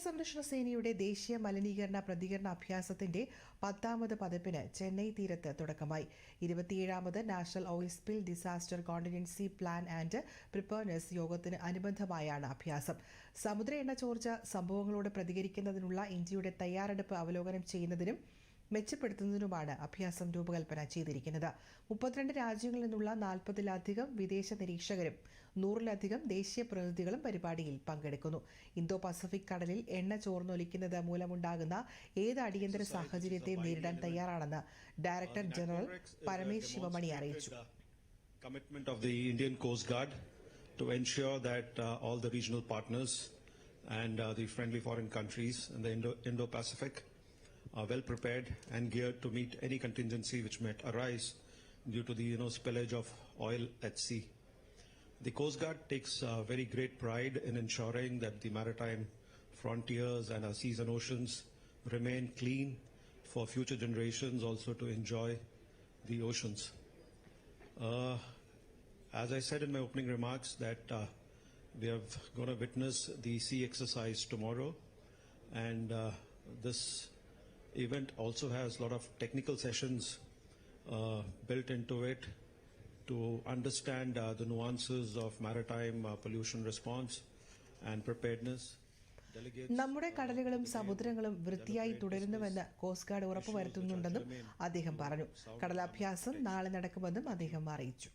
തീരസംരക്ഷണ സേനയുടെ ദേശീയ മലിനീകരണ പ്രതികരണ അഭ്യാസത്തിന്റെ പത്താമത് പതിപ്പിന് ചെന്നൈ തീരത്ത് തുടക്കമായി. ഇരുപത്തിയേഴാമത് national oil spill disaster contingency plan and preparedness യോഗത്തിന് അനുബന്ധമായാണ് അഭ്യാസം. സമുദ്ര എണ്ണ ചോർച്ച സംഭവങ്ങളോട് പ്രതികരിക്കുന്നതിനുള്ള ഇന്ത്യയുടെ തയ്യാറെടുപ്പ് അവലോകനം ചെയ്യുന്നതിനും മെച്ചപ്പെടുത്തുന്നതിനുമാണ് അഭ്യാസം രൂപകൽപ്പന ചെയ്തിരിക്കുന്നത്. മുപ്പത്തിരണ്ട് രാജ്യങ്ങളിൽ നിന്നുള്ള നാൽപ്പതിലധികം വിദേശ നിരീക്ഷകരും നൂറിലധികം ദേശീയ പ്രതിനിധികളും പരിപാടിയിൽ പങ്കെടുക്കുന്നു. ഇന്തോ പസഫിക് കടലിൽ എണ്ണ ചോർന്നൊലിക്കുന്നത് മൂലമുണ്ടാകുന്ന ഏത് അടിയന്തര സാഹചര്യത്തെയും നേരിടാൻ തയ്യാറാണെന്ന് ഡയറക്ടർ ജനറൽ പരമേശ് ശിവമണി അറിയിച്ചു. commitment of the Indian Coast Guard to ensure that uh, all the regional partners and uh, the friendly foreign countries in the Indo- Indo-Pacific are well prepared and geared to meet any contingency which might arise due to the you know spillage of oil at sea. The Coast Guard takes uh, very great pride in ensuring that the maritime frontiers and our seas and oceans remain clean for future generations also to enjoy the oceans. Uh, as I said in my opening remarks, that uh, we are going to witness the sea exercise tomorrow, and uh, this event also has a lot of technical sessions uh, built into it to understand uh, the nuances of maritime uh, pollution response and preparedness. നമ്മുടെ കടലുകളും സമുദ്രങ്ങളും വൃത്തിയായി തുടരുന്നുവെന്ന് coast guard ഉറപ്പുവരുത്തുന്നുണ്ടെന്നും അദ്ദേഹം പറഞ്ഞു കടലാഭ്യാസം നാളെ നടക്കുമെന്നും അദ്ദേഹം അറിയിച്ചു